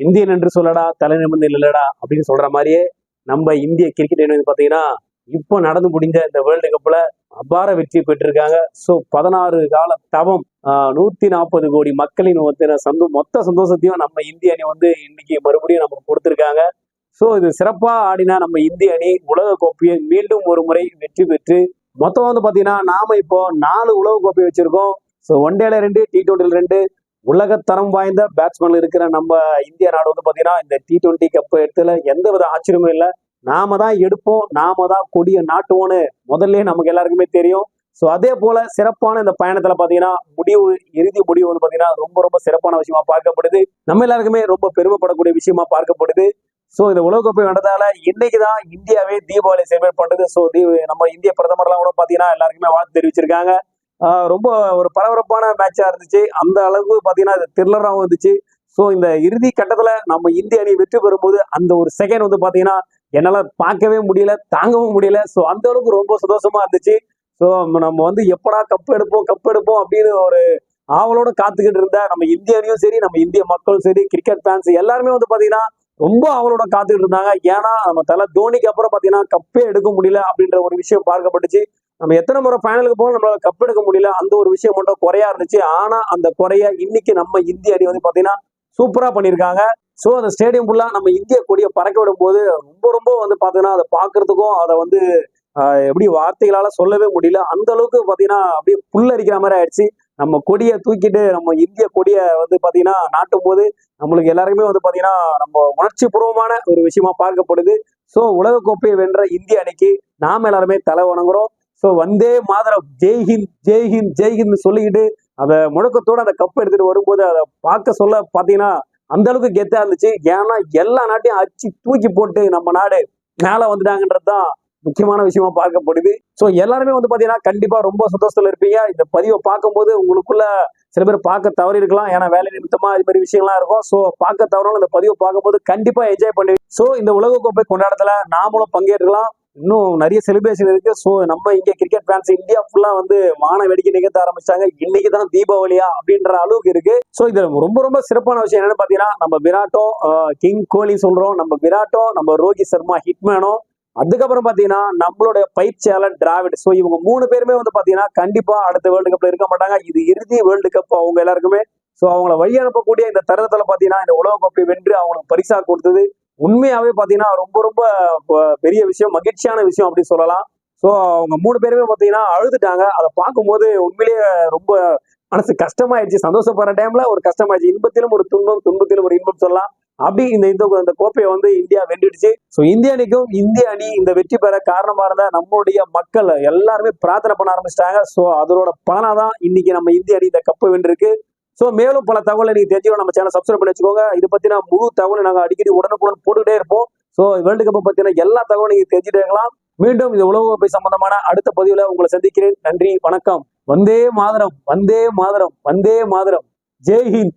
Indian என்று சொல்லடா தலை நிமிர்ந்து இல்லடா அப்படின்னு சொல்ற மாதிரியே நம்ம இந்திய கிரிக்கெட் அணி வந்து பாத்தீங்கன்னா இப்போ நடந்து முடிஞ்ச இந்த வேர்ல்டு கப்ல அபார வெற்றி பெற்றிருக்காங்க. ஸோ பதினாறு கால தவம் நூத்தி நாற்பது கோடி மக்களின் வந்து சந்தோ மொத்த சந்தோஷத்தையும் நம்ம இந்திய அணி வந்து இன்னைக்கு மறுபடியும் நமக்கு கொடுத்துருக்காங்க. ஸோ இது சிறப்பாக ஆடினா நம்ம இந்திய அணி உலக கோப்பையை மீண்டும் ஒரு முறை வெற்றி பெற்று மொத்தம் வந்து பார்த்தீங்கன்னா நாம இப்போ நாலு உலக கோப்பை வச்சிருக்கோம் ஸோ ஒன் டேல ரெண்டு டி டுவெண்ட்டில ரெண்டு உலகத்தரம் வாய்ந்த பேட்ஸ்மேன் இருக்கிற நம்ம இந்திய நாடு வந்து பார்த்தீங்கன்னா இந்த டி டுவெண்ட்டி கப் எடுத்துல எந்த வித ஆச்சரியமும் இல்லை. நாம தான் எடுப்போம் நாம தான் கொடியை நாட்டுவோன்னு முதல்ல நமக்கு எல்லாருக்குமே தெரியும். ஸோ அதே போல சிறப்பான இந்த பயணத்துல பாத்தீங்கன்னா முடிவு இறுதி முடிவு வந்து பாத்தீங்கன்னா ரொம்ப ரொம்ப சிறப்பான விஷயமா பார்க்கப்படுது. நம்ம எல்லாருக்குமே ரொம்ப பெருமைப்படக்கூடிய விஷயமா பார்க்கப்படுது. ஸோ இந்த உலகக்கோப்பை வந்ததால இன்னைக்கு தான் இந்தியாவே தீபாவளி செலிப்ரேட் பண்ணுறது ஸோ நம்ம இந்திய பிரதமர்லாம் கூட பார்த்தீங்கன்னா எல்லாருக்குமே வாழ்த்து தெரிவிச்சிருக்காங்க. ரொம்ப ஒரு பரபரப்பான மேட்சா இருந்துச்சு. அந்த அளவுக்கு பாத்தீங்கன்னா இது த்ரில்லராகவும் இருந்துச்சு. ஸோ இந்த இறுதி கட்டத்துல நம்ம இந்திய அணி வெற்றி பெறும்போது அந்த ஒரு செகண்ட் வந்து பாத்தீங்கன்னா என்னால பார்க்கவே முடியல தாங்கவும் முடியல. ஸோ அந்த அளவுக்கு ரொம்ப சந்தோஷமா இருந்துச்சு. ஸோ நம்ம வந்து எப்படா கப் எடுப்போம் கப் எடுப்போம் அப்படின்னு ஒரு ஆவலோட காத்துக்கிட்டு இருந்தா நம்ம இந்திய அணியும் சரி நம்ம இந்திய மக்களும் சரி கிரிக்கெட் ஃபேன்ஸ் எல்லாருமே வந்து பாத்தீங்கன்னா ரொம்ப அவளோட காத்துக்கிட்டு இருந்தாங்க. ஏன்னா நம்ம தலை தோனிக்கு அப்புறம் பாத்தீங்கன்னா கப்பே எடுக்க முடியல அப்படின்ற ஒரு விஷயம் பார்க்கப்பட்டுச்சு. நம்ம எத்தனை முறை ஃபைனலுக்கு போகணும் நம்மளால கப் எடுக்க முடியல. அந்த ஒரு விஷயம் மட்டும் குறையா இருந்துச்சு. ஆனா அந்த குறைய இன்னைக்கு நம்ம இந்திய அணி வந்து பாத்தீங்கன்னா சூப்பரா பண்ணியிருக்காங்க. ஸோ அந்த ஸ்டேடியம் ஃபுல்லா நம்ம இந்திய கொடியை பறக்க விடும் போது ரொம்ப ரொம்ப வந்து பாத்தீங்கன்னா அதை பார்க்கறதுக்கும் அதை வந்து எப்படி வார்த்தைகளால சொல்லவே முடியல. அந்த அளவுக்கு பாத்தீங்கன்னா அப்படியே புல்லரிக்கிற மாதிரி ஆயிடுச்சு. நம்ம கொடியை தூக்கிட்டு நம்ம இந்திய கொடியை வந்து பார்த்தீங்கன்னா நாட்டும் போது நம்மளுக்கு எல்லாருமே வந்து பார்த்தீங்கன்னா நம்ம உணர்ச்சி பூர்வமான ஒரு விஷயமா பார்க்கப்படுது. ஸோ உலகக்கோப்பையை வென்ற இந்திய அணிக்கு நாம் எல்லாருமே தலை வணங்குறோம். ஸோ வந்தே மாதரம். ஜெய்ஹிந்த் ஜெய்ஹிந்த் ஜெய்ஹிந்த்னு சொல்லிக்கிட்டு அதை முழக்கத்தோடு அந்த கப் எடுத்துட்டு வரும்போது அதை பார்க்க சொல்ல பார்த்தீங்கன்னா அந்த அளவுக்கு கெத்தா இருந்துச்சு. ஏன்னா எல்லா நாட்டையும் அச்சு தூக்கி போட்டு நம்ம நாடு மேலே வந்துட்டாங்கன்றது தான் முக்கியமான விஷயமா பார்க்கப்படுது. ஸோ எல்லாருமே வந்து பாத்தீங்கன்னா கண்டிப்பாக ரொம்ப சந்தோஷத்தில் இருப்பீங்க. இந்த பதிவை பார்க்கும்போது உங்களுக்குள்ள சில பேர் பார்க்க தவறி இருக்கலாம். ஏன்னா வேலை நிமித்தமா இது மாதிரி விஷயம்லாம் இருக்கும். ஸோ பார்க்க தவறாலும் இந்த பதிவை பார்க்கும்போது கண்டிப்பாக என்ஜாய் பண்ணுவீங்க ஸோ இந்த உலகக்கோப்பை கொண்டாடத்துல நாமளும் பங்கேற்கலாம். இன்னும் நிறைய செலிப்ரேஷன் இருக்கு. ஸோ நம்ம இங்கே கிரிக்கெட் ஃபேன்ஸ் இந்தியா ஃபுல்லா வந்து வான வேடிக்கை நிகழ்த்த ஆரம்பிச்சாங்க இன்னைக்கு தான் தீபாவளியா அப்படின்ற அளவுக்கு இருக்கு. ஸோ இது ரொம்ப ரொம்ப சிறப்பான விஷயம் என்னன்னு பார்த்தீங்கன்னா நம்ம விராட்டும் கிங் கோலி சொல்றோம். நம்ம விராட்டும் நம்ம ரோஹித் சர்மா ஹிட்மேனும் அதுக்கப்புறம் பாத்தீங்கன்னா நம்மளுடைய பயிற்சியாளர் டிராவிட். ஸோ இவங்க மூணு பேருமே வந்து பாத்தீங்கன்னா கண்டிப்பா அடுத்த வேர்ல்டு கப்ல இருக்க மாட்டாங்க. இது இறுதி வேர்ல்டு கப் அவங்க எல்லாருக்குமே. ஸோ அவங்கள வழி அனுப்பக்கூடிய இந்த தருணத்துல பாத்தீங்கன்னா இந்த உலக கோப்பை வென்று அவங்களுக்கு பரிசா கொடுத்தது. உண்மையாவே பாத்தீங்கன்னா ரொம்ப ரொம்ப பெரிய விஷயம் மகிழ்ச்சியான விஷயம் அப்படின்னு சொல்லலாம். ஸோ அவங்க மூணு பேருமே பாத்தீங்கன்னா அழுதுட்டாங்க. அதை பார்க்கும்போது உண்மையிலேயே ரொம்ப மனசு கஷ்டமாயிடுச்சு. சந்தோஷப்படுற டைம்ல ஒரு கஷ்டமாயிடுச்சு. இன்பத்திலும் ஒரு துன்பம் துன்பத்திலும் ஒரு இன்பம் சொல்லலாம். அப்படி இந்த இந்த இந்த கோப்பையை வந்து இந்தியா வென்றுடுச்சு. ஸோ இந்திய அணிக்கும் இந்திய அணி இந்த வெற்றி பெற காரணமா இருந்த நம்மளுடைய மக்கள் எல்லாருமே பிரார்த்தனை பண்ண ஆரம்பிச்சிட்டாங்க. ஸோ அதோட பலனாதான் இன்னைக்கு நம்ம இந்திய அணி இந்த கப்பு வென்றிருக்கு. ஸோ மேலும் பல தகவலை நீங்கள் தெரிஞ்சுக்கணும். நம்ம சேனல் சப்ஸ்கிரைப் பண்ணி வச்சுக்கோங்க. இதை பற்றின முழு தகவலை நாங்கள் அடிக்கடி உடனுக்குடன் போட்டுக்கிட்டே இருப்போம். ஸோ வேர்ல்டு கப்பை பத்தின எல்லா தகவலும் நீங்கள் தெரிஞ்சுட்டே இருக்கலாம். மீண்டும் இந்த உலக கோப்பை சம்பந்தமான அடுத்த பதிவில் உங்களை சந்திக்கிறேன். நன்றி வணக்கம். வந்தே மாதரம் வந்தே மாதரம் வந்தே மாதரம். ஜெய் ஹிந்த்.